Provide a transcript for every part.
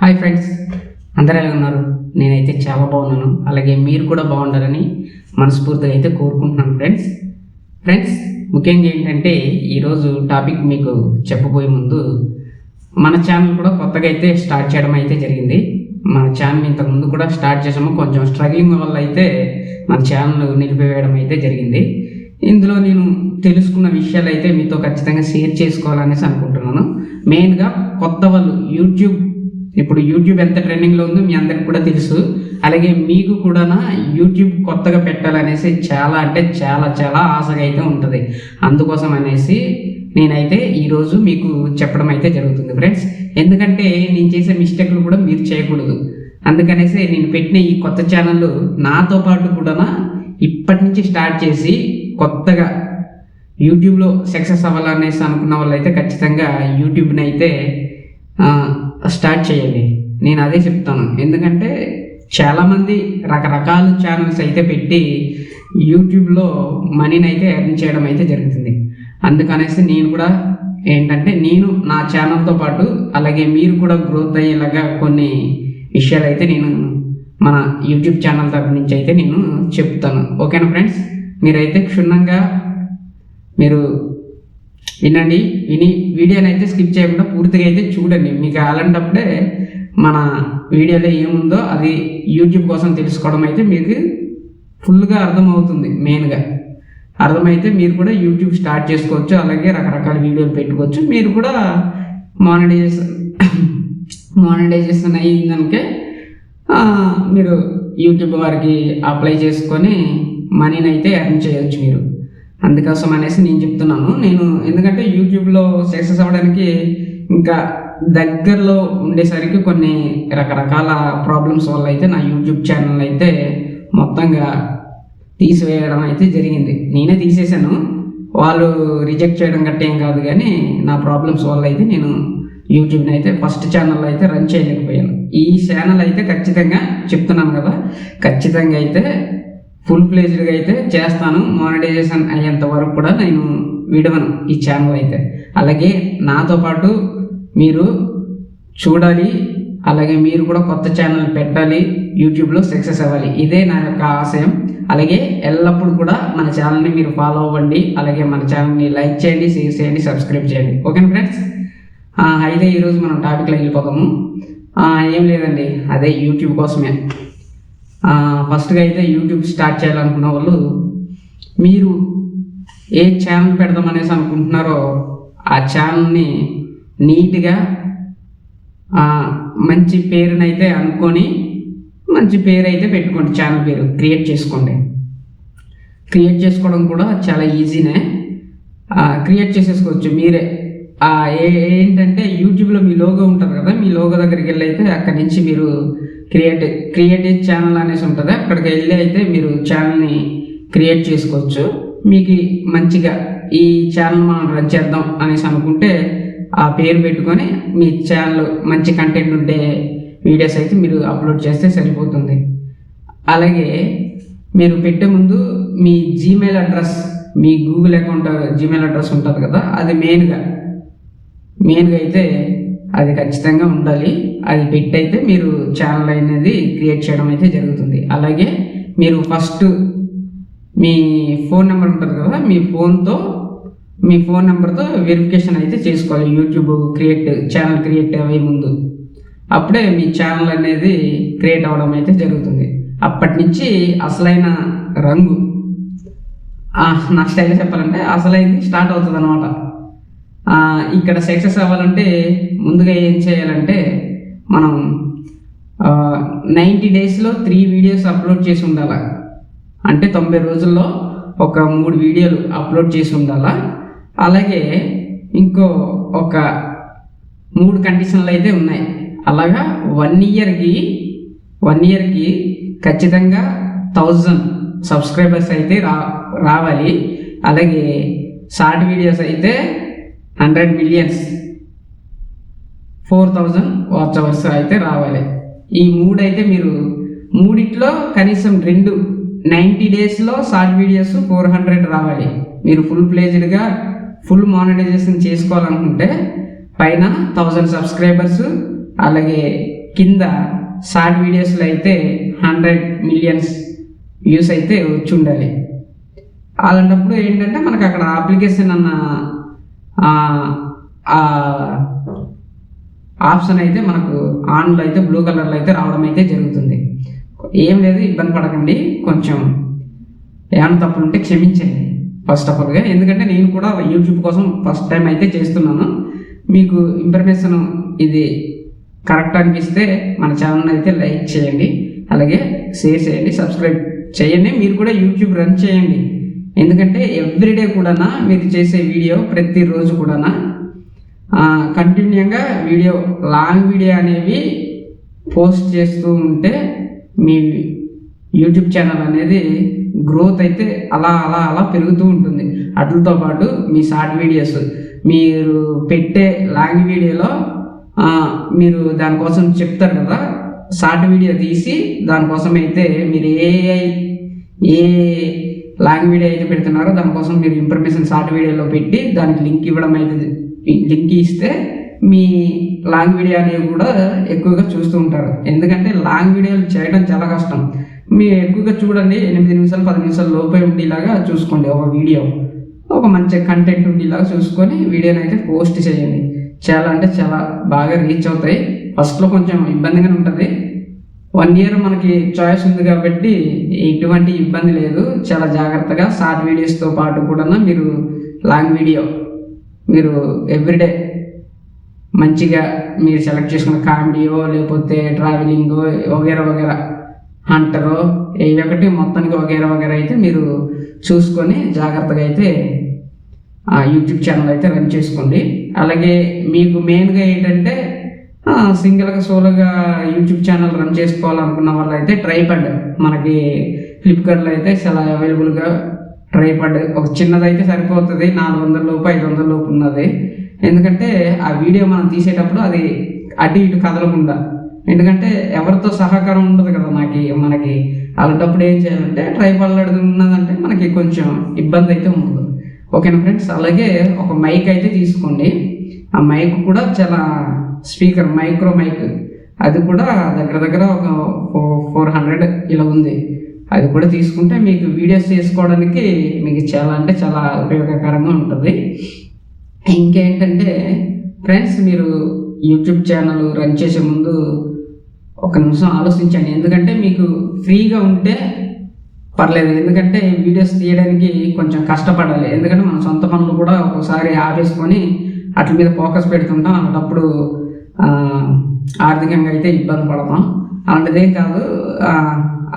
Hi friends. అందరూ ఎలా ఉన్నారు? నేనైతే చాలా బాగున్నాను. అలాగే మీరు కూడా బాగుండాలని మనస్ఫూర్తిగా అయితే కోరుకుంటున్నాను ఫ్రెండ్స్. ఫ్రెండ్స్ ముఖ్యంగా ఏంటంటే ఈరోజు టాపిక్ మీకు చెప్పబోయే ముందు మన ఛానల్ కూడా కొత్తగా అయితే స్టార్ట్ చేయడం అయితే జరిగింది. మన ఛానల్ ఇంతకుముందు కూడా స్టార్ట్ చేసాము. కొంచెం స్ట్రగ్లింగ్ వల్ల అయితే మన ఛానల్ నిలిపివేయడం అయితే జరిగింది. ఇందులో నేను తెలుసుకున్న విషయాలు అయితే మీతో ఖచ్చితంగా షేర్ చేసుకోవాలనేసి అనుకుంటున్నాను. మెయిన్గా కొత్త వాళ్ళు యూట్యూబ్ ఇప్పుడు యూట్యూబ్ ఎంత ట్రెండింగ్లో ఉందో మీ అందరికి కూడా తెలుసు. అలాగే మీకు కూడా యూట్యూబ్ కొత్తగా పెట్టాలనేసి చాలా అంటే చాలా చాలా ఆశగా అయితే ఉంటుంది. అందుకోసం అనేసి నేనైతే ఈరోజు మీకు చెప్పడం అయితే జరుగుతుంది ఫ్రెండ్స్ ఎందుకంటే నేను చేసే మిస్టేక్లు కూడా మీరు చేయకూడదు. అందుకనేసి నేను పెట్టిన ఈ కొత్త ఛానల్ నాతో పాటు కూడా ఇప్పటి నుంచి స్టార్ట్ చేసి కొత్తగా యూట్యూబ్లో సక్సెస్ అవ్వాలనేసి అనుకున్న వాళ్ళు అయితే ఖచ్చితంగా యూట్యూబ్ని అయితే స్టార్ట్ చేయండి నేను అదే చెప్తాను. ఎందుకంటే చాలామంది రకరకాల ఛానల్స్ అయితే పెట్టి యూట్యూబ్లో మనీని అయితే ఎర్న్ చేయడం అయితే జరుగుతుంది. అందుకనేసి నేను కూడా ఏంటంటే నేను నా ఛానల్తో పాటు అలాగే మీరు కూడా గ్రోత్ అయ్యేలాగా కొన్ని విషయాలు అయితే నేను మన యూట్యూబ్ ఛానల్ తరపు నుంచి అయితే నేను చెప్తాను. ఓకేనా ఫ్రెండ్స్? మీరైతే క్షుణ్ణంగా మీరు వినండి విని వీడియోని అయితే స్కిప్ చేయకుండా పూర్తిగా అయితే చూడండి. మీకు అలాంటప్పుడే మన వీడియోలో ఏముందో అది యూట్యూబ్ కోసం తెలుసుకోవడం అయితే మీకు ఫుల్గా అర్థమవుతుంది మెయిన్గా. అర్థమైతే మీరు కూడా యూట్యూబ్ స్టార్ట్ చేసుకోవచ్చు అలాగే రకరకాల వీడియోలు పెట్టుకోవచ్చు. మీరు కూడా మానిటైజేషన్ మానిటైజేషన్ అయ్యిందనికే మీరు యూట్యూబ్ వారికి అప్లై చేసుకొని మనీని అయితే ఎర్న్ చేయొచ్చు మీరు. అందుకోసం అనేసి నేను చెప్తున్నాను. నేను ఎందుకంటే యూట్యూబ్లో సక్సెస్ అవ్వడానికి ఇంకా దగ్గరలో ఉండేసరికి కొన్ని రకరకాల ప్రాబ్లమ్స్ వల్ల అయితే నా యూట్యూబ్ ఛానల్ అయితే మొత్తంగా తీసివేయడం అయితే జరిగింది. నేనే తీసేశాను. వాళ్ళు రిజెక్ట్ చేయడం గట్ట ఏం కాదు కానీ నా ప్రాబ్లమ్స్ వల్ల అయితే నేను యూట్యూబ్ని అయితే ఫస్ట్ ఛానల్లో అయితే రన్ చేయలేకపోయాను. ఈ ఛానల్ అయితే ఖచ్చితంగా చెప్తున్నాను కదా ఖచ్చితంగా అయితే ఫుల్ ప్లేజ్డ్గా అయితే చేస్తాను. మానిటైజేషన్ అయ్యేంత వరకు కూడా నేను విడవను ఈ ఛానల్ అయితే. అలాగే నాతో పాటు మీరు చూడాలి అలాగే మీరు కూడా కొత్త ఛానల్ పెట్టాలి యూట్యూబ్లో సక్సెస్ అవ్వాలి. ఇదే నా యొక్క ఆశయం. అలాగే ఎల్లప్పుడూ కూడా మన ఛానల్ని మీరు ఫాలో అవ్వండి అలాగే మన ఛానల్ని లైక్ చేయండి షేర్ చేయండి సబ్స్క్రైబ్ చేయండి. ఓకేనా ఫ్రెండ్స్ అయితే ఈరోజు మనం టాపిక్లో వెళ్ళిపోతాము ఏం లేదండి. అదే యూట్యూబ్ కోసమే. ఫస్ట్గా అయితే యూట్యూబ్ స్టార్ట్ చేయాలనుకున్న వాళ్ళు మీరు ఏ ఛానల్ పెడదామనేసి అనుకుంటున్నారో ఆ ఛానల్ని నీట్గా మంచి పేరునైతే అనుకొని మంచి పేరు అయితే పెట్టుకోండి ఛానల్ పేరు క్రియేట్ చేసుకోండి. క్రియేట్ చేసుకోవడం కూడా చాలా ఈజీనే. క్రియేట్ చేసేసుకోవచ్చు మీరే. ఏ- ఏంటంటే యూట్యూబ్లో మీ లోగో ఉంటుంది కదా మీ లోగో దగ్గరికి వెళ్ళి అయితే అక్కడి నుంచి మీరు క్రియేట్ క్రియేటివ్ ఛానల్ అనేసి ఉంటుంది. అక్కడికి వెళ్ళి అయితే మీరు ఛానల్ని క్రియేట్ చేసుకోవచ్చు. మీకు మంచిగా ఈ ఛానల్ మనం రన్ చేద్దాం అనేసి అనుకుంటే ఆ పేరు పెట్టుకొని మీ ఛానల్ మంచి కంటెంట్ ఉండే వీడియోస్ అయితే మీరు అప్లోడ్ చేస్తే సరిపోతుంది. అలాగే మీరు పెట్టే ముందు మీ జీమెయిల్ అడ్రస్ మీ గూగుల్ అకౌంట్ జీమెయిల్ అడ్రస్ ఉంటుంది కదా అది మెయిన్గా మెయిన్గా అయితే అది ఖచ్చితంగా ఉండాలి. అది పెట్టి అయితే మీరు ఛానల్ అనేది క్రియేట్ చేయడం అయితే జరుగుతుంది. అలాగే మీరు ఫస్ట్ మీ ఫోన్ నెంబర్ ఉంటుంది కదా మీ ఫోన్తో మీ ఫోన్ నెంబర్తో వెరిఫికేషన్ అయితే చేసుకోవాలి. యూట్యూబ్ క్రియేట్ ఛానల్ క్రియేట్ అయ్యే ముందు. అప్పుడే మీ ఛానల్ అనేది క్రియేట్ అవ్వడం అయితే జరుగుతుంది. అప్పటి నుంచి అసలైన రంగు నా స్టైల్ చెప్పాలంటే అసలైంది స్టార్ట్ అవుతుంది అనమాట ఇక్కడ సక్సెస్ అవ్వాలంటే ముందుగా ఏం చేయాలంటే మనం నైంటీ డేస్లో త్రీ వీడియోస్ అప్లోడ్ చేసి ఉండాల. అంటే తొంభై రోజుల్లో ఒక మూడు వీడియోలు అప్లోడ్ చేసి ఉండాలా. అలాగే ఇంకో ఒక మూడు కండిషన్లు అయితే ఉన్నాయి. అలాగా వన్ ఇయర్కి వన్ ఇయర్కి ఖచ్చితంగా థౌజండ్ సబ్స్క్రైబర్స్ అయితే రా రావాలి. అలాగే షార్ట్ వీడియోస్ అయితే hundred millions. Four thousand watch hours అయితే రావాలి. ఈ మూడు అయితే మీరు మూడిట్లో కనీసం రెండు నైంటీ డేస్లో షార్ట్ వీడియోస్ ఫోర్ హండ్రెడ్ రావాలి. మీరు ఫుల్ ప్లేజ్డ్గా ఫుల్ మానిటైజేషన్ చేసుకోవాలనుకుంటే పైన థౌజండ్ సబ్స్క్రైబర్స్ అలాగే కింద షార్ట్ వీడియోస్లో అయితే హండ్రెడ్ మిలియన్స్ వ్యూస్ అయితే వచ్చి ఉండాలి. అలాంటప్పుడు ఏంటంటే మనకు అక్కడ అప్లికేషన్ అన్న ఆప్షన్ అయితే మనకు ఆన్లో అయితే బ్లూ కలర్లో అయితే రావడం అయితే జరుగుతుంది. ఏం లేదు ఇబ్బంది పడకండి. కొంచెం ఏమైనా తప్పులు ఉంటే క్షమించండి. ఫస్ట్ ఆఫ్ ఆల్గా ఎందుకంటే నేను కూడా యూట్యూబ్ కోసం ఫస్ట్ టైం అయితే చేస్తున్నాను. మీకు ఇన్ఫర్మేషన్ ఇది కరెక్ట్ అనిపిస్తే మన ఛానల్ అయితే లైక్ చేయండి. అలాగే షేర్ చేయండి సబ్స్క్రైబ్ చేయండి. మీరు కూడా యూట్యూబ్ రన్ చేయండి. ఎందుకంటే ఎవ్రీడే కూడా మీరు చేసే వీడియో ప్రతిరోజు కూడా కంటిన్యూగా వీడియో లాంగ్ వీడియో అనేవి పోస్ట్ చేస్తూ ఉంటే మీ యూట్యూబ్ ఛానల్ అనేది గ్రోత్ అయితే అలా అలా అలా పెరుగుతూ ఉంటుంది. అట్లతో పాటు మీ షార్ట్ వీడియోస్ మీరు పెట్టే లాంగ్ వీడియోలో మీరు దానికోసం చెప్తారు కదా షార్ట్ వీడియో తీసి దానికోసం అయితే మీరు ఏ ఏ లాంగ్ వీడియో అయితే పెడుతున్నారో దానికోసం మీరు ఇన్ఫర్మేషన్ షార్ట్ వీడియోలో పెట్టి దానికి లింక్ ఇవ్వడం అయితే లింక్ ఇస్తే మీ లాంగ్ వీడియో అనేవి కూడా ఎక్కువగా చూస్తూ ఉంటారు. ఎందుకంటే లాంగ్ వీడియోలు చేయడం చాలా కష్టం. మీరు ఎక్కువగా చూడండి ఎనిమిది నిమిషాలు పది నిమిషాలు లోపే ఉండేలాగా చూసుకోండి ఒక వీడియో. ఒక మంచి కంటెంట్ ఉండేలాగా చూసుకొని వీడియోని అయితే పోస్ట్ చేయండి. చాలా అంటే చాలా బాగా రీచ్ అవుతాయి. ఫస్ట్లో కొంచెం ఇబ్బందిగానే ఉంటుంది. వన్ ఇయర్ మనకి చాయిస్ ఉంది కాబట్టి ఎటువంటి ఇబ్బంది లేదు. చాలా జాగ్రత్తగా షార్ట్ వీడియోస్తో పాటు కూడా మీరు లాంగ్ వీడియో మీరు ఎవ్రీడే మంచిగా మీరు సెలెక్ట్ చేసుకున్న కామెడీయో లేకపోతే ట్రావెలింగ్ వగేరా వగేరా హంటరో ఏ ఒకటి మొత్తానికి వగేరా వగేరా అయితే మీరు చూసుకొని జాగ్రత్తగా అయితే యూట్యూబ్ ఛానల్ అయితే రన్ చేసుకోండి. అలాగే మీకు మెయిన్గా ఏంటంటే సింగిల్గా సోలోగా యూట్యూబ్ ఛానల్ రన్ చేసుకోవాలనుకున్న వాళ్ళు అయితే ట్రైపడ్ మనకి ఫ్లిప్కార్ట్లో అయితే చాలా అవైలబుల్గా ట్రైపడ్ ఒక చిన్నదైతే సరిపోతుంది నాలుగు వందల లోపు ఐదు వందల లోపు ఉన్నది. ఎందుకంటే ఆ వీడియో మనం తీసేటప్పుడు అది అటు ఇటు కదలకుండా. ఎందుకంటే ఎవరితో సహకారం ఉండదు కదా మనకి మనకి. అలాంటప్పుడు ఏం చేయాలంటే ట్రైపాల్ ఉన్నదంటే మనకి కొంచెం ఇబ్బంది అయితే ఉండదు. ఓకేనా ఫ్రెండ్స్? అలాగే ఒక మైక్ అయితే తీసుకోండి. ఆ మైక్ కూడా చాలా స్పీకర్ మైక్రో మైక్. అది కూడా దగ్గర దగ్గర ఒక ఫోర్ హండ్రెడ్ ఇలా ఉంది. అది కూడా తీసుకుంటే మీకు వీడియోస్ చేసుకోవడానికి మీకు చాలా అంటే చాలా ఉపయోగకరంగా ఉంటుంది. ఇంకేంటంటే ఫ్రెండ్స్ మీరు యూట్యూబ్ ఛానల్ రన్ చేసే ముందు ఒక నిమిషం ఆలోచించండి. ఎందుకంటే మీకు ఫ్రీగా ఉంటే పర్లేదు. ఎందుకంటే వీడియోస్ తీయడానికి కొంచెం కష్టపడాలి. ఎందుకంటే మన సొంత పనులు కూడా ఒకసారి ఆపేసుకొని అట్ల మీద ఫోకస్ పెడుతుంటాం. అప్పుడు ఆర్థికంగా అయితే ఇబ్బంది పడతాం. అలాంటిదే కాదు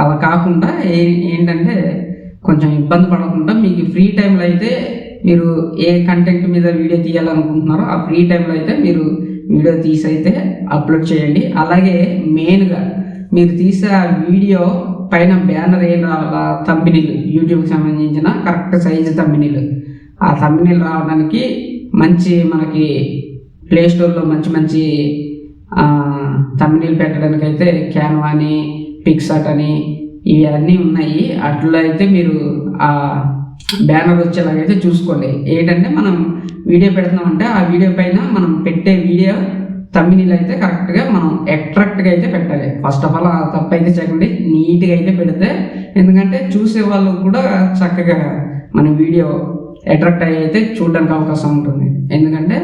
అలా కాకుండా ఏ ఏంటంటే కొంచెం ఇబ్బంది పడకుండా మీకు ఫ్రీ టైంలో అయితే మీరు ఏ కంటెంట్ మీద వీడియో తీయాలనుకుంటున్నారో ఆ ఫ్రీ టైంలో అయితే మీరు వీడియో తీసి అయితే అప్లోడ్ చేయండి. అలాగే మెయిన్గా మీరు తీసే ఆ వీడియో పైన బ్యానర్ ఏం రావాలా? కంపెనీలు యూట్యూబ్కి సంబంధించిన కరెక్ట్ సైజు కంపెనీలు ఆ కంపెనీలు రావడానికి మంచి మనకి ప్లే స్టోర్లో మంచి మంచి తమిళ పెట్టడానికి అయితే క్యాన్వా అని పిక్సాట్ అని ఇవన్నీ ఉన్నాయి. అట్లా అయితే మీరు ఆ బ్యానర్ వచ్చేలాగైతే చూసుకోండి. ఏంటంటే మనం వీడియో పెడుతున్నామంటే ఆ వీడియో పైన మనం పెట్టే వీడియో తమ్మినీళ్ళు అయితే కరెక్ట్గా మనం అట్రాక్ట్గా అయితే పెట్టాలి. ఫస్ట్ ఆఫ్ ఆల్ ఆ తప్పు అయితే చేయకండి. నీట్గా అయితే పెడితే ఎందుకంటే చూసే వాళ్ళు కూడా చక్కగా మన వీడియో అట్రాక్ట్ అయ్యి అయితే చూడడానికి అవకాశం ఉంటుంది. ఎందుకంటే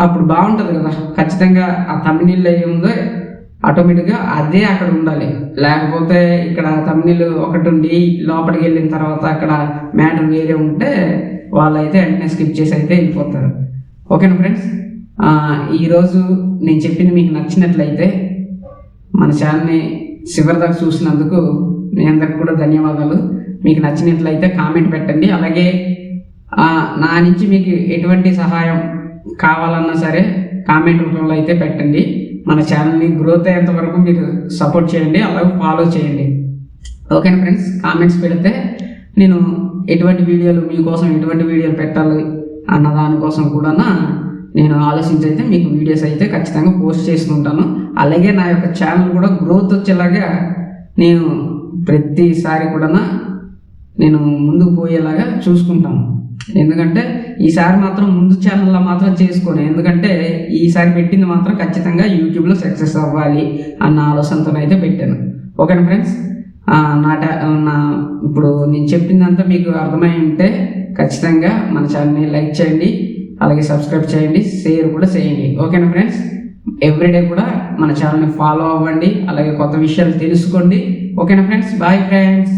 అప్పుడు బాగుంటుంది కదా. ఖచ్చితంగా ఆ తమిళ ఏముందో ఆటోమేటిక్గా అదే అక్కడ ఉండాలి. లేకపోతే ఇక్కడ తమిళ ఒకటి ఉండి లోపలికి వెళ్ళిన తర్వాత అక్కడ మ్యాటర్ వేరే ఉంటే వాళ్ళైతే వెంటనే స్కిప్ చేసి అయితే వెళ్ళిపోతారు. ఓకేనా ఫ్రెండ్స్ ఈరోజు నేను చెప్పింది మీకు నచ్చినట్లయితే మన ఛానల్ని చివరిదాకా చూసినందుకు మీ అందరికి కూడా ధన్యవాదాలు. మీకు నచ్చినట్లయితే కామెంట్ పెట్టండి. అలాగే నా నుంచి మీకు ఎటువంటి సహాయం కావాలన్నా సరే కామెంట్ రూపంలో అయితే పెట్టండి. మన ఛానల్ని గ్రోత్ అయ్యేంత వరకు మీరు సపోర్ట్ చేయండి అలాగే ఫాలో చేయండి. ఓకేనా ఫ్రెండ్స్ కామెంట్స్ పెడితే నేను ఎటువంటి వీడియోలు మీకోసం ఎటువంటి వీడియోలు పెట్టాలి అన్న దానికోసం కూడా నేను ఆలోచించి అయితే మీకు వీడియోస్ అయితే ఖచ్చితంగా పోస్ట్ చేస్తుంటాను. అలాగే నా యొక్క ఛానల్ కూడా గ్రోత్ వచ్చేలాగా నేను ప్రతిసారి కూడా నేను ముందుకు పోయేలాగా చూసుకుంటాను. ఎందుకంటే ఈసారి మాత్రం ముందు ఛానల్లో మాత్రం చేసుకోను. ఎందుకంటే ఈసారి పెట్టింది మాత్రం ఖచ్చితంగా యూట్యూబ్లో సక్సెస్ అవ్వాలి అన్న ఆలోచనతో అయితే పెట్టాను. ఓకేనా ఫ్రెండ్స్ నా నా ఇప్పుడు నేను చెప్పిందంతా మీకు అర్థమై ఉంటే ఖచ్చితంగా మన ఛానల్ని లైక్ చేయండి. అలాగే సబ్స్క్రైబ్ చేయండి. షేర్ కూడా చేయండి. ఓకేనా ఫ్రెండ్స్ ఎవ్రీడే కూడా మన ఛానల్ని ఫాలో అవ్వండి. అలాగే కొత్త విషయాలు తెలుసుకోండి. ఓకేనా ఫ్రెండ్స్ బాయ్ ఫ్రెండ్స్